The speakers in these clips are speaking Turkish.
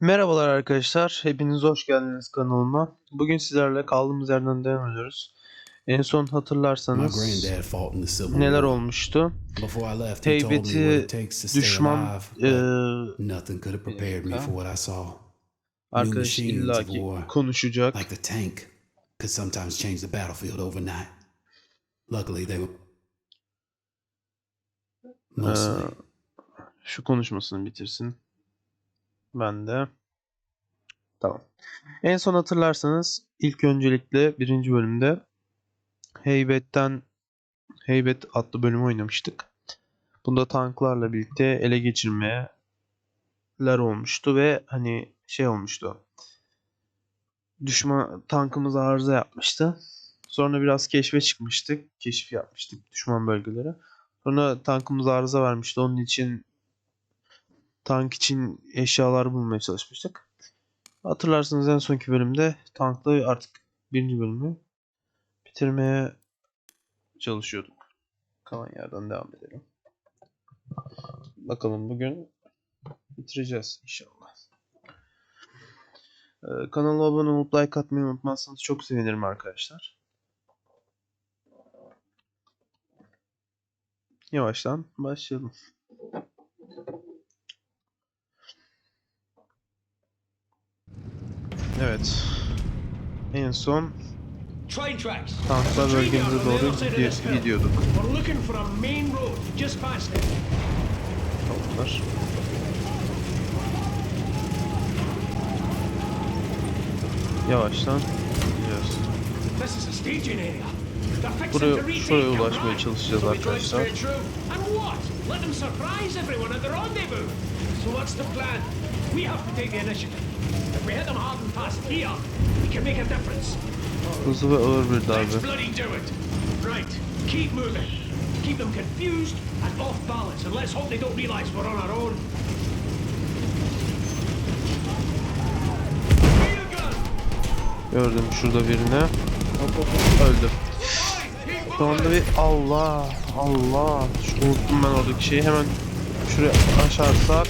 Merhabalar arkadaşlar, hepiniz hoş geldiniz kanalıma. Bugün sizlerle kaldığımız yerden devam ediyoruz. En son hatırlarsanız neler olmuştu? Heybeti düşman saw. arkadaş illaki konuşacak. Like the tank could sometimes change the battlefield overnight. Luckily, they were mostly. Eee, şu konuşmasını bitirsin. Ben de. Tamam. En son hatırlarsanız ilk öncelikle birinci bölümde Heybet'ten Heybet adlı bölümü oynamıştık. Bunda tanklarla birlikte ele geçirmeler olmuştu ve hani şey olmuştu. Düşman tankımız arıza yapmıştı. Sonra biraz keşfe çıkmıştık. Keşif yapmıştık düşman bölgelere. Sonra tankımız arıza vermişti. Onun için tank için eşyalar bulmaya çalışmıştık. Hatırlarsınız en sonki bölümde tankla artık birinci bölümü bitirmeye çalışıyorduk. Kalan yerden devam edelim. Bakalım bugün bitireceğiz inşallah. Ee, kanala abone olup like atmayı unutmazsanız çok sevinirim arkadaşlar. Yavaştan başlayalım. Evet. En son tanklar bölgemize doğru gidi- gidiyorduk. Tanklar. Yavaştan gidiyoruz. Buraya- şuraya ulaşmaya çalışacağız arkadaşlar. So what's the plan? We have to take the initiative. If we hit them hard and fast here, we can make a difference. Hızlı ve ağır bir darbe. bloody do it. Right. Keep moving. Keep them confused and off balance, and let's hope they don't realize we're on our own. Fire gun! Gördüm şurada birini. Hop hop hop öldü. Şu anda bir Allah Allah. Şu unuttum ben oradaki şeyi hemen şuraya aşarsak.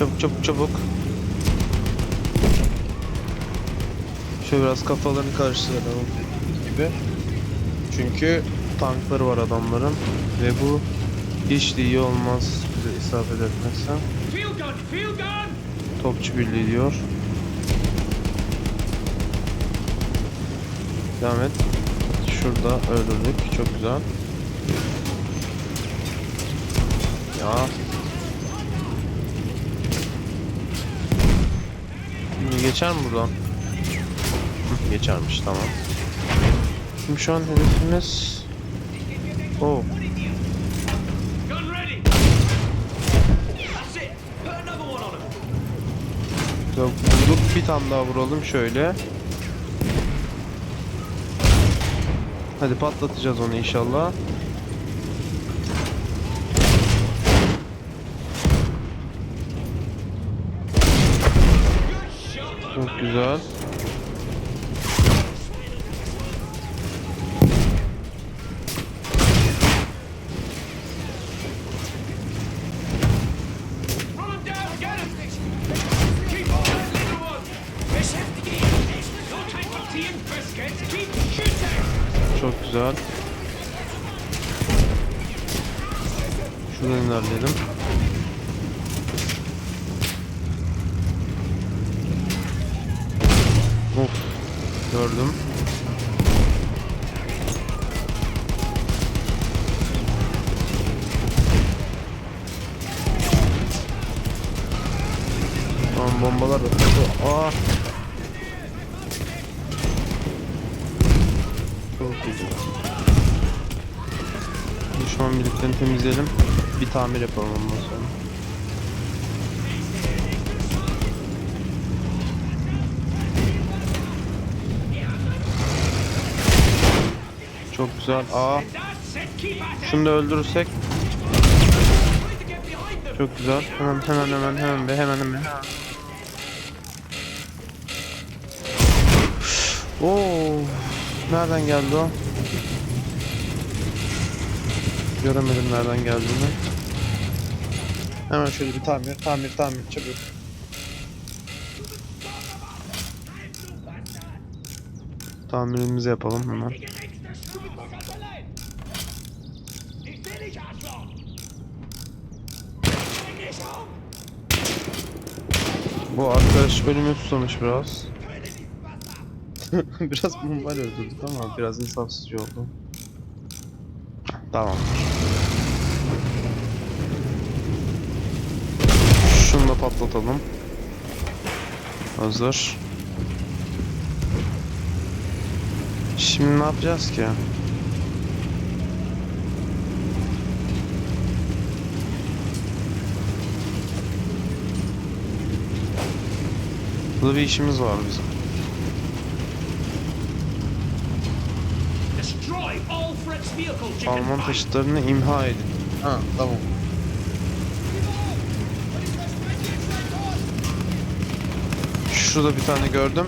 Çabuk çabuk çabuk. Şöyle biraz kafalarını karıştıralım dediğimiz gibi. Çünkü tankları var adamların ve bu hiç de iyi olmaz bize isabet etmezse. Topçu birliği diyor. Devam et. Şurada öldürdük. Çok güzel. Ya. Şimdi geçer mi buradan? Geçermiş tamam. Şimdi şu an hedefimiz... Oh. Vurduk. Bir tane daha vuralım şöyle. Hadi patlatacağız onu inşallah. Keep shooting! Çok güzel. Şuradan ilerleyelim. Of. Gördüm. Tamam bombalar da. Aa. Çok güzel. Düşman birliklerini temizleyelim. Bir tamir yapalım ondan sonra. Çok güzel. Aa, şunu da öldürürsek çok güzel. Hemen hemen hemen hemen be hemen hemen. Oo, nereden geldi o? Göremedim nereden geldiğini. Hemen şöyle bir tamir, tamir, tamir çabuk. Tamirimizi yapalım hemen. Bu arkadaş bölümü susamış biraz. biraz mumbar öldürdük ama biraz insafsızca oldu. Tamam. Şunu da patlatalım. Hazır. Şimdi ne yapacağız ki? Burada bir işimiz var bizim. Alman taşıtlarını imha edin. Ha tamam. Şurada bir tane gördüm.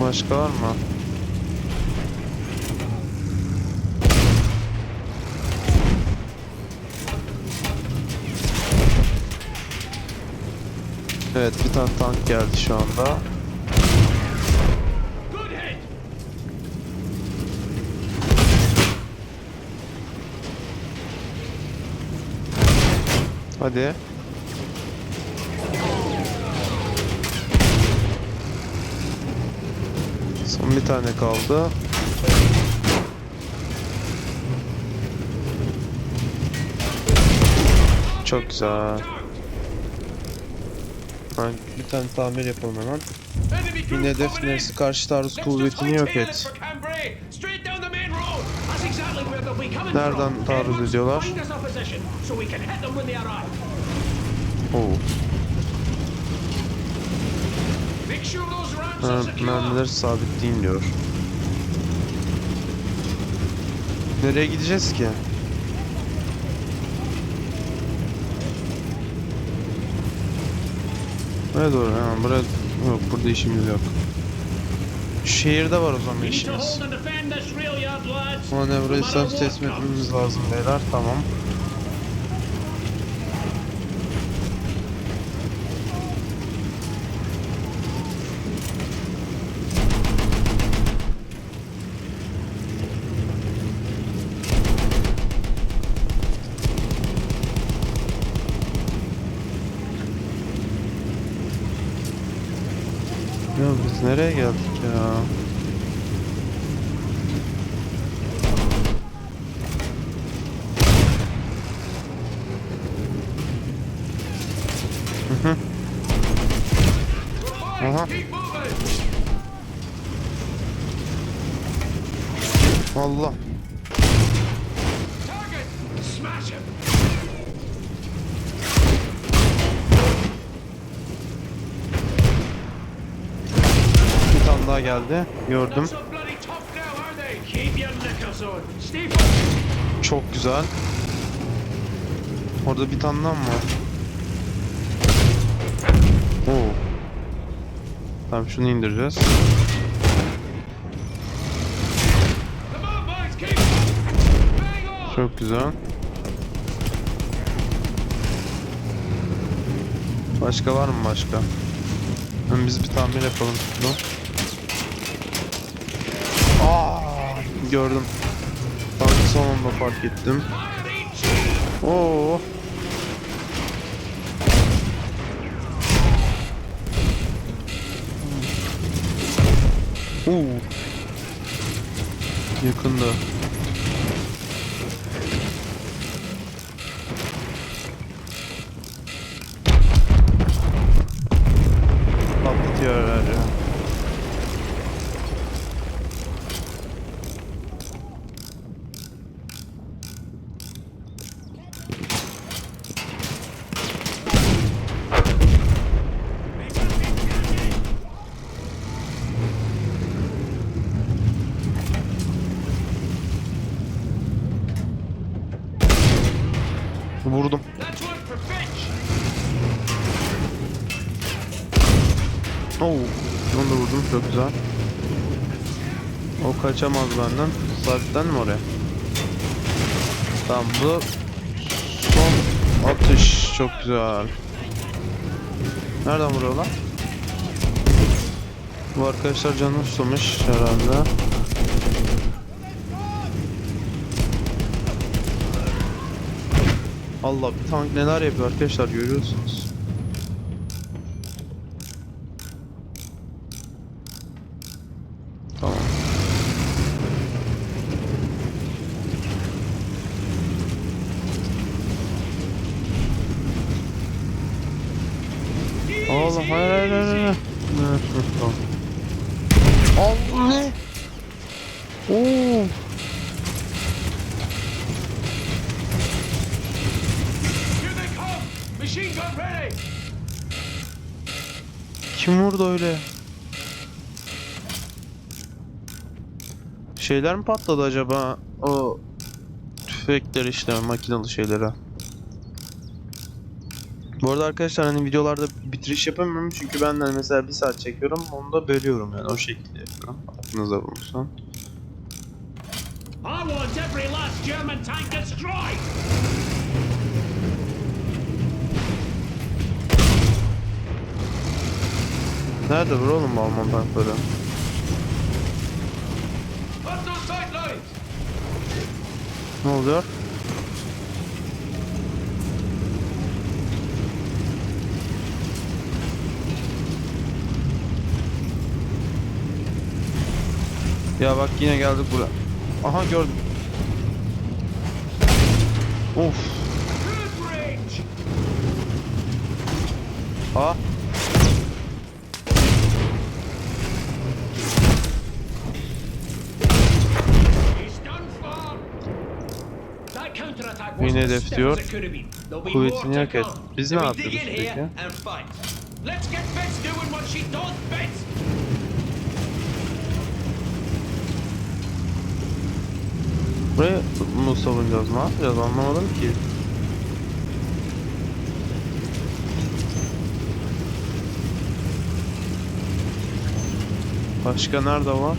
Başka var mı? Evet bir tane tank geldi şu anda. Hadi. Son bir tane kaldı. Çok güzel. Ben bir tane tamir yapalım hemen. Yine hedef neresi karşı taarruz kuvvetini yok et. Nereden taarruz ediyorlar? Oo. Mermileri sabitleyin diyor. Nereye gideceğiz ki? Buraya doğru. Ha, buraya... Yok burada işimiz yok. Şehirde var o zaman işimiz. Manevrayı saf teslim etmemiz lazım beyler. Tamam. Ya biz nereye geldik ya? Aha. Allah. Stay focused. Çok güzel. Orada bir tane daha mı var? Oo. Tamam şunu indireceğiz. Çok güzel. Başka var mı başka? Biz bir tamir yapalım şunu. Gördüm. Tankı son anda fark ettim. Oo. Oo. Yakında. Patlatıyor herhalde. Vurdum. That's one for Finch. Oo, onu da vurdum çok güzel. O kaçamaz benden. Sabitten mi oraya? Tamam bu son atış çok güzel. Nereden vuruyor lan? Bu arkadaşlar canını susamış herhalde. Allah bir tank neler yapıyor arkadaşlar görüyorsunuz. Allah hayır hayır hayır hayır. Evet, tamam. Allah ne? Oo. Kim vurdu öyle? Şeyler mi patladı acaba? O tüfekler işte makinalı şeylere. Bu arada arkadaşlar hani videolarda bitiriş yapamıyorum çünkü ben de hani mesela bir saat çekiyorum onu da bölüyorum yani o şekilde yapıyorum. Aklınıza bulunsun. Nerede var oğlum bu Alman tankları? Ne oluyor? Ya bak yine geldik buraya. Aha gördüm. Of. Ha. Yine hedef diyor. Kuvvetini yok et. Biz ne yapıyoruz peki? Burayı mı savunacağız? Ne yapacağız? Anlamadım ki. Başka nerede var?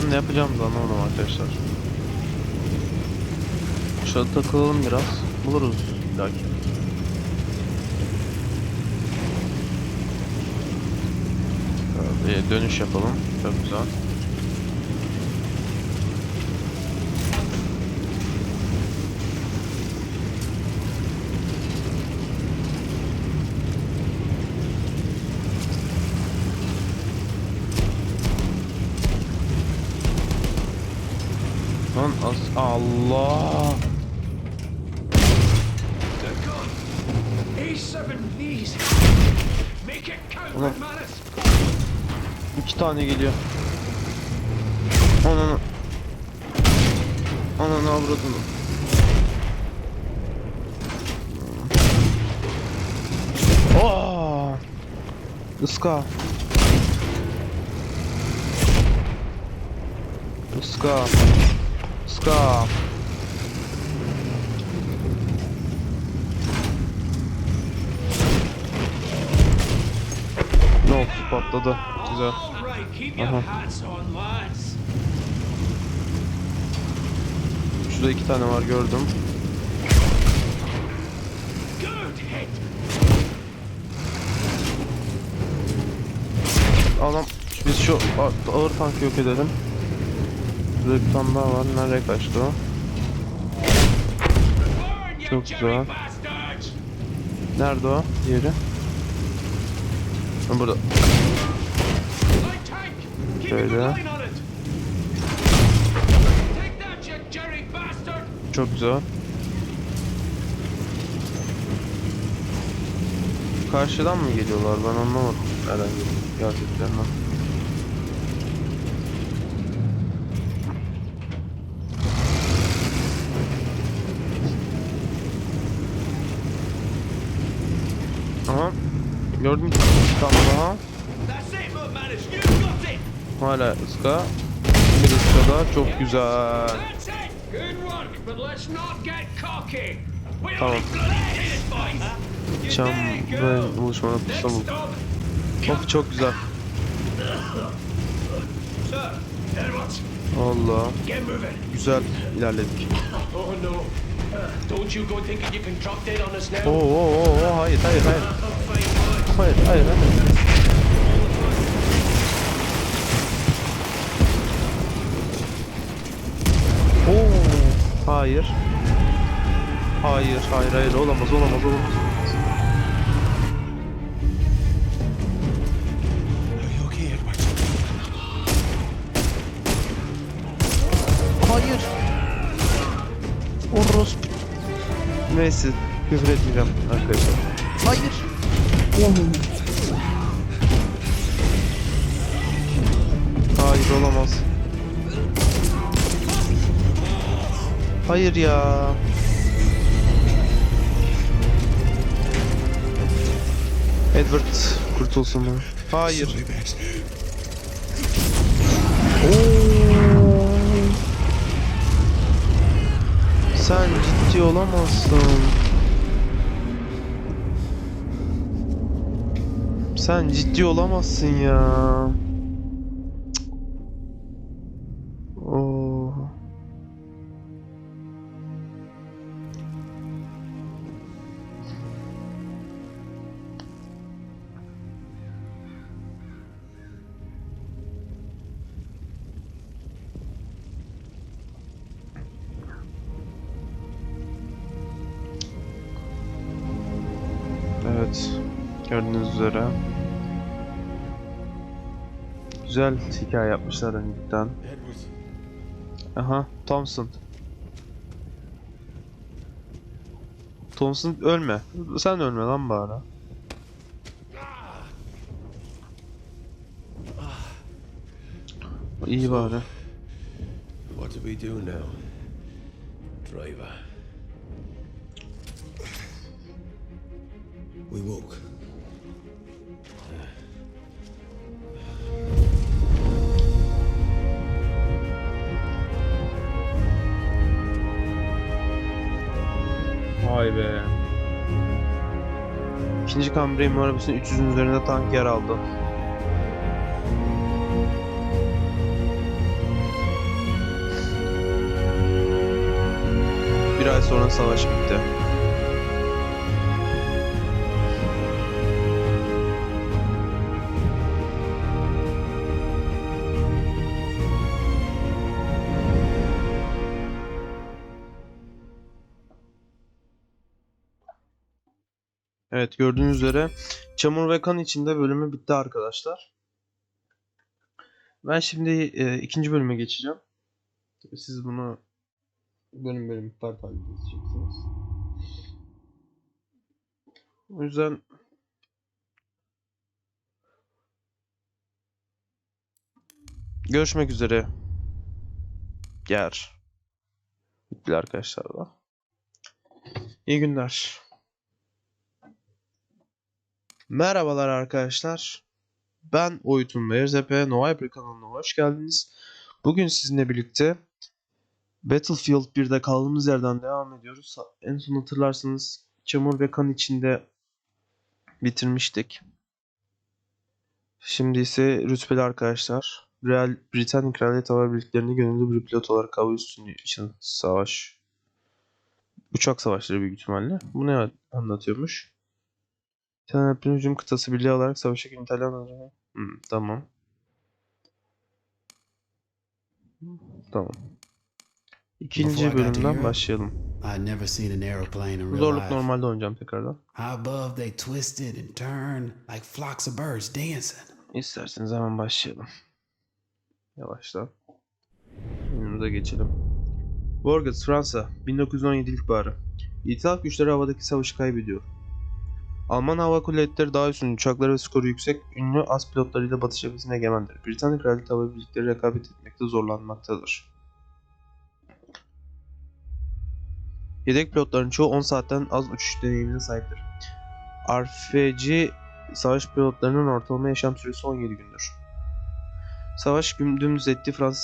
Şu ne yapacağımızı anlamadım arkadaşlar. Şöyle takılalım biraz. Buluruz illaki. Dönüş yapalım. Çok güzel. Lan Allah. Ulan. İki tane geliyor. Ananı. Ananı avradını. Oh! Iska. Iska. Iska. No, patladı. Güzel. Lads. Şurada iki tane var gördüm. Adam biz şu ağır tankı yok edelim. Şurada bir tane daha var. Nereye kaçtı o? Çok güzel. Nerede o? Diğeri. You Jerry bastard! Çok güzel. Karşıdan mı geliyorlar? Ben anlamadım. Nereden? Gerçekten. Aha. Gördüm bir tane daha. That's Hala ıska. Şimdi ıskada çok güzel. Tamam. Çam ve buluşmada stop. Of çok güzel. Allah. Güzel ilerledik. Oo oo oo hayır hayır hayır. Hayır hayır hayır. Oo, hayır. Hayır, hayır, hayır. Olamaz, olamaz, olamaz. Hayır. Orospu. Neyse, küfür etmeyeceğim arkadaşlar. Hayır. Hayır Hayır ya. Edward kurtulsun mu? Hayır. Sen ciddi olamazsın. Sen ciddi olamazsın ya. Evet. Gördüğünüz üzere. Güzel hikaye yapmışlar önceden. Aha, Thompson. Thompson ölme. Sen ölme lan bari. İyi bari. What do we do now? Driver. We woke. Vay be. İkinci Cambrai Muharebesi'nin 300'ün üzerinde tank yer aldı. Bir ay sonra savaş bitti. Evet gördüğünüz üzere çamur ve kan içinde bölümü bitti arkadaşlar. Ben şimdi e, ikinci bölüme geçeceğim. Siz bunu bölüm bölüm part halinde izleyeceksiniz. O yüzden görüşmek üzere. Yer. Bitti arkadaşlar da. İyi günler. Merhabalar arkadaşlar. Ben Oytun ve RZP No Hyper kanalına hoş geldiniz. Bugün sizinle birlikte Battlefield 1'de kaldığımız yerden devam ediyoruz. En son hatırlarsanız çamur ve kan içinde bitirmiştik. Şimdi ise rütbeli arkadaşlar. Real Britanya Kraliyet Hava Birlikleri'ni gönüllü bir pilot olarak hava üstünlüğü için savaş. Uçak savaşları büyük ihtimalle. Bu ne anlatıyormuş? İtalyan hücum kıtası birliği olarak savaşa İtalyan hmm, tamam. Tamam. İkinci bölümden başlayalım. Zorluk normalde oynayacağım tekrardan. How above they twisted and turned like flocks of birds dancing. İsterseniz hemen başlayalım. Yavaştan. Önümüze geçelim. Borges, Fransa, 1917 ilkbaharı. İtilaf güçleri havadaki savaşı kaybediyor. Alman hava kuvvetleri daha üstün uçakları ve skoru yüksek, ünlü az pilotlarıyla Batı cephesine egemendir. Britanya Kraliyet Hava Birlikleri rekabet etmekte zorlanmaktadır. Yedek pilotların çoğu 10 saatten az uçuş deneyimine sahiptir. RFC savaş pilotlarının ortalama yaşam süresi 17 gündür. Savaş dümdüz etti. Fransız